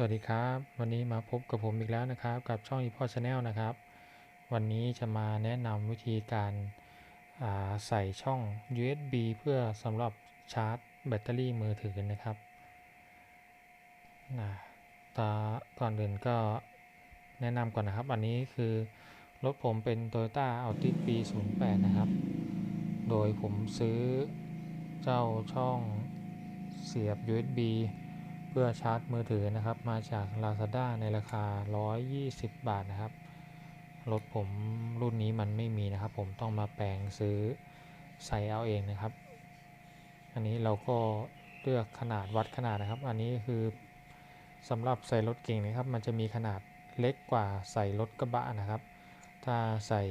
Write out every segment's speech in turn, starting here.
สวัสดีครับ วันนี้มาพบกับผมอีกแล้วนะครับ กับช่อง e p o ช Channel นะครับ วันนี้จะมาแนะนำวิธีการใส่ช่อง USB เพื่อสำหรับชาร์จแบตเตอรี่มือถือนะครับตาก่อนอื่นก็แนะนำก่อนนะครับ อันนี้คือรถผมเป็น Toyota Altis ปี 08 นะครับ โดยผมซื้อเจ้าช่องเสียบ USB พื่อชาร์จมือถือนะครับ มาจาก Lazada ในราคา 120 บาทนะครับ รถผมรุ่นนี้มันไม่มีนะครับ ผมต้องมาแปลงซื้อใส่เอาเองนะครับ อันนี้เราก็เลือกขนาดวัดขนาดนะครับ อันนี้คือสำหรับใส่รถเก่งนะครับ มันจะมีขนาดเล็กกว่าใส่รถกระบะนะครับ ถ้าใส่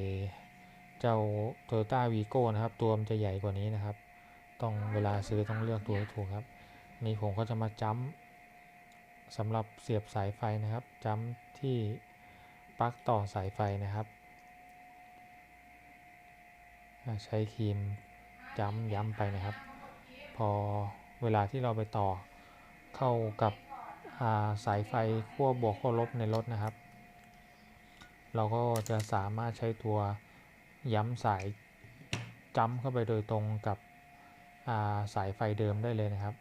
เจ้า Toyota Vigo นะครับ ตัวมันจะใหญ่กว่านี้นะครับ ต้องเวลาซื้อต้องเลือกตัวให้ถูกครับ นี่ผมก็จะมาจ้ำ สำหรับเสียบสายไฟนะครับจ้ำที่ปลั๊กต่อสายไฟนะครับ ใช้ครีมจ้ำย้ำไปนะครับ พอเวลาที่เราไปต่อเข้ากับสายไฟขั้วบวกขั้วลบในรถนะครับ เราก็จะสามารถใช้ตัวย้ำสายจ้ำเข้าไปโดยตรงกับสายไฟเดิมได้เลยนะครับ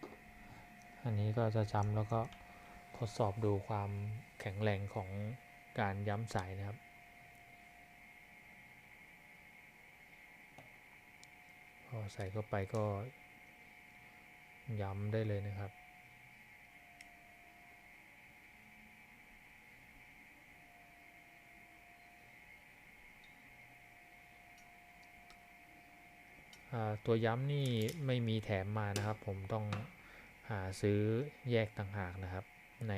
อันนี้ก็จะจำแล้วก็ ทดสอบดูความแข็งแรงของการย้ำสายนะครับ พอใส่เข้าไปก็ย้ำได้เลยนะครับตัวย้ำนี่ไม่มีแถมมานะครับ ผมต้องหาซื้อแยกต่างหากนะครับ ใน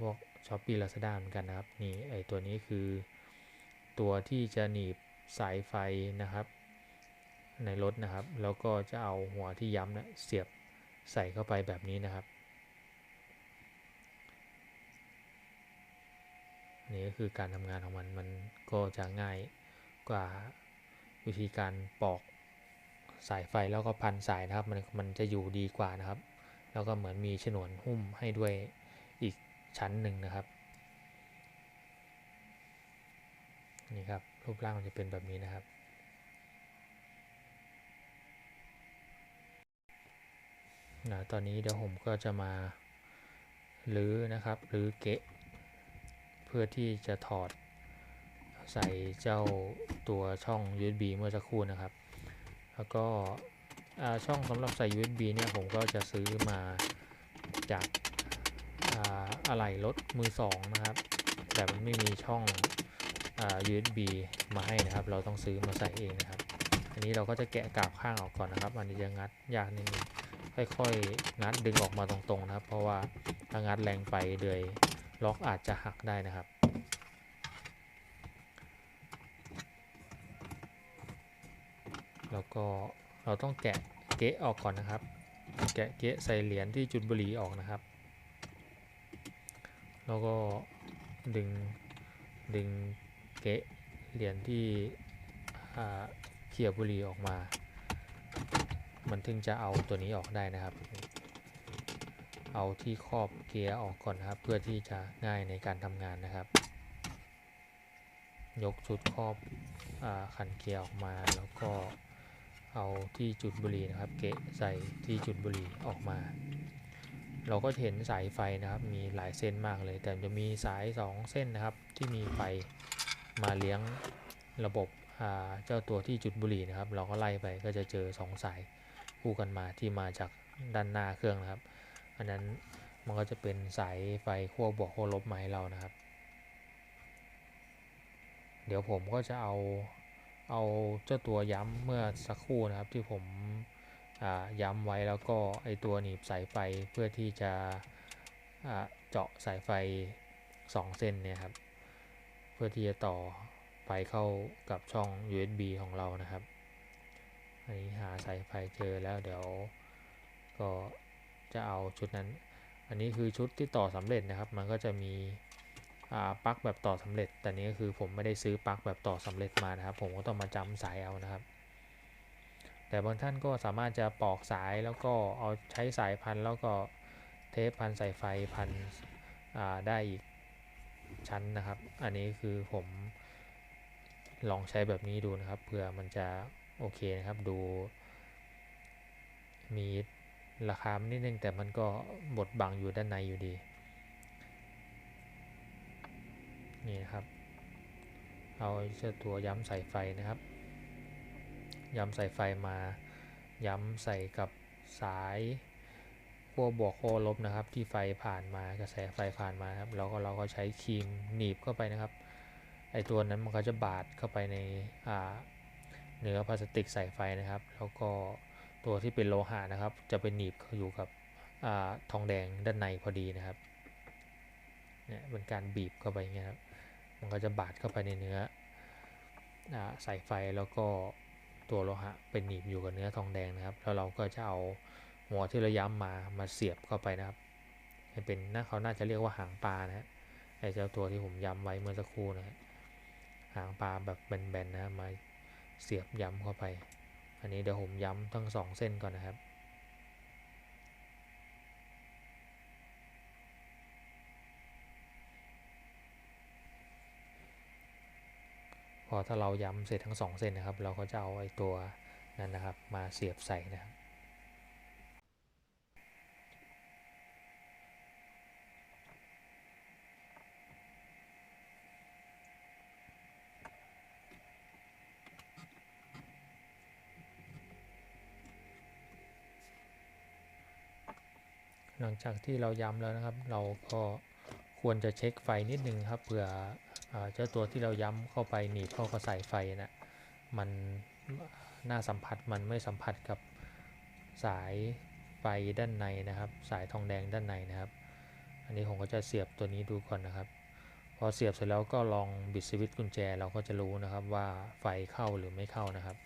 พวกช้อปปี้ลาซาด้าเหมือนกันนะครับนี่ไอตัวนี้คือตัวที่จะหนีบสายไฟนะครับ ในรถนะครับ แล้วก็จะเอาหัวที่ย้ำนะเสียบใส่เข้าไปแบบนี้นะครับนี่ก็คือการทำงานของมันมันก็จะง่ายกว่าวิธีการปอกสายไฟแล้วก็พันสายนะครับ มันมันจะอยู่ดีกว่านะครับ แล้วก็เหมือนมีฉนวนหุ้มให้ด้วยอีกชั้นหนึ่งนะครับนี่ครับรูปร่างมันจะเป็นแบบนี้นะครับ นะตอนนี้เดี๋ยวผมก็จะมาลื้อนะครับหรือเกะ เพื่อที่จะถอดใส่เจ้าตัวช่อง USB เมื่อสักครู่นะครับ แล้วก็ ช่องสำหรับใส่ USB เนี่ยผมก็จะซื้อมาจากอะไหล่รถมือสองนะครับ แต่มันไม่มีช่อง USB มาให้นะครับ เราต้องซื้อมาใส่เองนะครับ อันนี้เราก็จะแกะกาบข้างออกก่อนนะครับ อันนี้จะงัดยากนิดนึงค่อยๆ งัดดึงออกมาตรงๆนะครับ เพราะว่าถ้างัดแรงไปเดือยล็อกอาจจะหักได้นะครับแล้วก็ เราต้องแกะเกะออกก่อนนะครับ แกะเกะใส่เหรียญที่จุดบุหรี่ออกนะครับ แล้วก็ดึงดึงเกะเหรียญที่เขี่ยบุหรี่ออกมา มันถึงจะเอาตัวนี้ออกได้นะครับ เอาที่ครอบเกียร์ออกก่อนนะครับ เพื่อที่จะง่ายในการทำงานนะครับ ยกชุดครอบอขันเกียร์ออกมาแล้วก็ เอาที่จุดบุหรี่นะครับเกะใส่ที่จุดบุหรี่ออกมา เราก็เห็นสายไฟนะครับมีหลายเส้นมากเลย แต่จะมีสาย 2 เส้นนะครับที่มีไฟมาเลี้ยงระบบเจ้าตัวที่จุดบุหรี่นะครับ เราก็ไล่ไปก็จะเจอ 2 สายคู่กันมาที่มาจากด้านหน้าเครื่องนะครับ อันนั้นมันก็จะเป็นสายไฟขั้วบวกขั้วลบมาให้เรานะครับ เดี๋ยวผมก็จะเอา เอาเจ้าตัวย้ำเมื่อสักครู่นะครับที่ผมย้ำไว้แล้วก็ไอตัวหนีบสายไฟเพื่อที่จะเจาะสายไฟ 2 เส้นเนี่ยครับ เพื่อที่จะต่อไฟเข้ากับช่อง USB ของเรานะครับ อันนี้หาสายไฟเจอแล้วเดี๋ยวก็จะเอาชุดนั้น อันนี้คือชุดที่ต่อสำเร็จนะครับ มันก็จะมี ปลั๊กแบบต่อสำเร็จ แต่นี้ก็คือผมไม่ได้ซื้อปลั๊กแบบต่อสำเร็จมานะครับ ผมก็ต้องมาจำสายเอานะครับ แต่บางท่านก็สามารถจะปอกสายแล้วก็เอาใช้สายพันแล้วก็เทปพันสายไฟพันได้อีกชั้นนะครับ อันนี้คือผมลองใช้แบบนี้ดูนะครับเผื่อมันจะโอเคนะครับดู มีราคานิดนึงแต่มันก็บดบังอยู่ด้านในอยู่ดี นี่นครับ เอาเจ้าตัวย้ำสายไฟนะครับ ย้ำสายไฟมาย้ำใส่กับสายขั้วบวกขั้วลบนะครับ ที่ไฟผ่านมากระแสไฟผ่านมาครับแล้วก็เราก็ใช้ครีมหนีบเข้าไปนะครับไอตัวนั้นมันก็จะบาดเข้าไปในเนื้อพลาสติกใส่ไฟนะครับ แล้วก็ตัวที่เป็นโลหะนะครับ จะเป็นหนีบอยู่กับอทองแดงด้านในพอดีนะครับ เนี่ยเป็นการบีบเข้าไปอย่างเงี้ยครับมันก็จะบาดเข้าไปในเนื้ออใส่ไฟแล้วก็ตัวโลหะเป็นหนีบอยู่กับเนื้อทองแดงนะครับ แล้วเราก็จะเอาหัวที่เราย้ำมามาเสียบเข้าไปนะครับเป็นน่าเขาน่าจะเรียกว่าหางปลานะฮะไอ้เจ้าตัวที่ผมย้ำไว้เมื่อสักครู่นะฮะหางปลาแบบแบนๆนะมาเสียบย้ำเข้าไป อันนี้เดี๋ยวผมย้ำทั้งสองเส้นก่อนนะครับ พอถ้าเราย้ำเสร็จทั้งสองเส้นนะครับ เราก็จะเอาไอ้ตัวนั้นนะครับ มาเสียบใส่นะครับหลังจากที่เราย้ำแล้วนะครับ เราก็ ควรจะเช็คไฟนิดนึงครับเผื่อเจ้าตัวที่เราย้ำเข้าไปหนีบเข้ากับสายไฟนะมันหน้าสัมผัสมันไม่สัมผัสกับสายไฟด้านในนะครับ สายทองแดงด้านในนะครับ อันนี้ผมก็จะเสียบตัวนี้ดูก่อนนะครับ พอเสียบเสร็จแล้วก็ลองบิดสวิตช์กุญแจเราก็จะรู้นะครับว่าไฟเข้าหรือไม่เข้านะครับ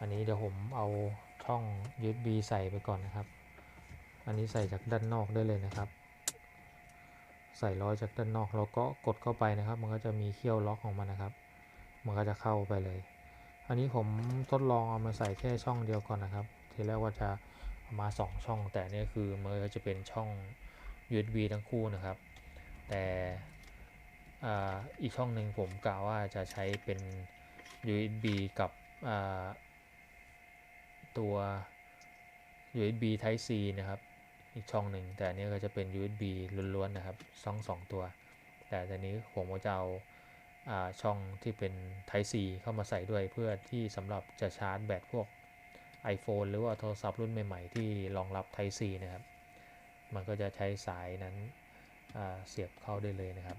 อันนี้เดี๋ยวผมเอาช่อง USB ใส่ไปก่อนนะครับ อันนี้ใส่จากด้านนอกได้เลยนะครับ ใส่ร้อยจากด้านนอกแล้วก็กดเข้าไปนะครับ มันก็จะมีเขี้ยวล็อกของมันนะครับ มันก็จะเข้าไปเลย อันนี้ผมทดลองเอามาใส่แค่ช่องเดียวก่อนนะครับ ทีแรกว่าจะามา 2 ช่อง แต่นี่คือมันก็จะเป็นช่อง USB ทั้งคู่นะครับ แต่อีกช่องหนึ่งผมกล่าวว่าจะใช้เป็น USB กับตัว USB Type C นะครับ อีกช่องหนึ่งแต่อันนี้ก็จะเป็น USB ล้วนๆนะครับช่อง2ตัว แต่ตอนนี้ผมจะเอาช่องที่เป็น Type C เข้ามาใส่ด้วยเพื่อที่สำหรับจะชาร์จแบตพวก iPhone หรือว่าโทรศัพท์รุ่นใหม่ๆ ที่รองรับ Type C นะครับ มันก็จะใช้สายนั้นเสียบเข้าได้เลยนะครับ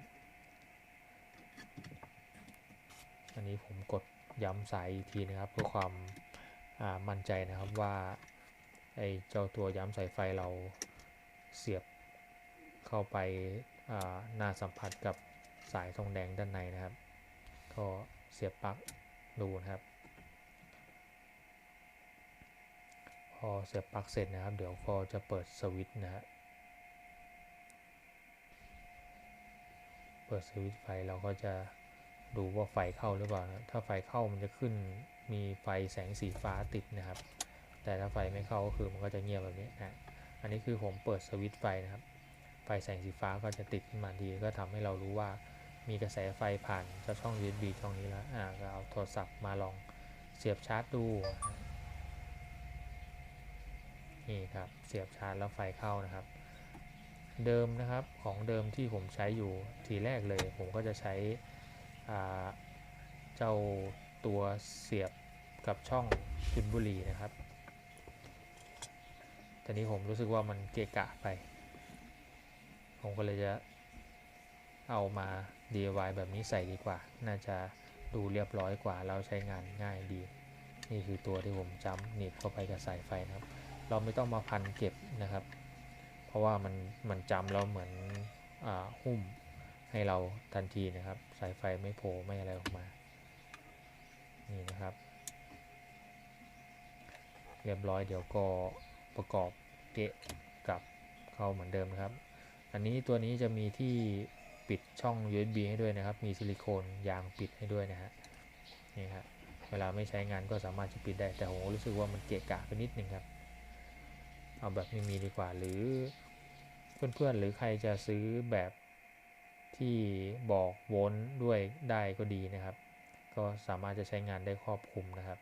อันนี้ผมกดย้ำสายอีกทีนะครับ เพื่อความมั่นใจนะครับว่า ไอ้เจ้าตัวย้ำสายไฟเราเสียบเข้าไปหน้าสัมผัสกับสายทองแดงด้านในนะครับ ก็เสียบปลั๊กดูนะครับ พอเสียบปลั๊กเสร็จนะครับ เดี๋ยวก็จะเปิดสวิตช์นะฮะเปิดสวิตช์ไฟเราก็จะดูว่าไฟเข้าหรือเปล่าถ้าไฟเข้ามันจะขึ้นมีไฟแสงสีฟ้าติดนะครับ แต่ถ้าไฟไม่เข้าก็คือมันก็จะเงียบแบบนี้นะอันนี้คือผมเปิดสวิตช์ไฟนะครับ ไฟแสงสีฟ้าก็จะติดขึ้นมาดีก็ทำให้เรารู้ว่ามีกระแสไฟผ่านจากช่อง USB ช่องนี้แล้วอ่าก็เอาโทรศัพท์มาลองเสียบชาร์จดู นี่ครับ เสียบชาร์จแล้วไฟเข้านะครับ เดิมนะครับของเดิมที่ผมใช้อยู่ทีแรกเลย ผมก็จะใช้เจ้าตัวเสียบกับช่องจุดบุหรี่นะครับ ตอนนี้ผมรู้สึกว่ามันเกะกะไป ผมก็เลยจะเอามา DIY แบบนี้ใส่ดีกว่า น่าจะดูเรียบร้อยกว่าแล้วใช้งานง่ายดี นี่คือตัวที่ผมจำหนีบเข้าไปกับสายไฟนะครับ เราไม่ต้องมาพันเก็บนะครับ เพราะว่ามันมันจำแล้วเหมือนอหุ้มให้เราทันทีนะครับ สายไฟไม่โผล่ไม่อะไรออกมา นี่นะครับ เรียบร้อยเดี๋ยวก็ ประกอบเกะกับเข้าเหมือนเดิมนะครับ อันนี้ตัวนี้จะมีที่ปิดช่อง USB ให้ด้วยนะครับ มีซิลิโคนยางปิดให้ด้วยนะฮะนี่ครับเวลาไม่ใช้งานก็สามารถจะปิดได้แต่ผมรู้สึกว่ามันเกะกะไปนิดนึงครับ เอาแบบไม่มีดีกว่าหรือเพื่อนๆหรือใครจะซื้อแบบที่บอกโวลต์ด้วยได้ก็ดีนะครับ ก็สามารถจะใช้งานได้ครอบคลุมนะครับ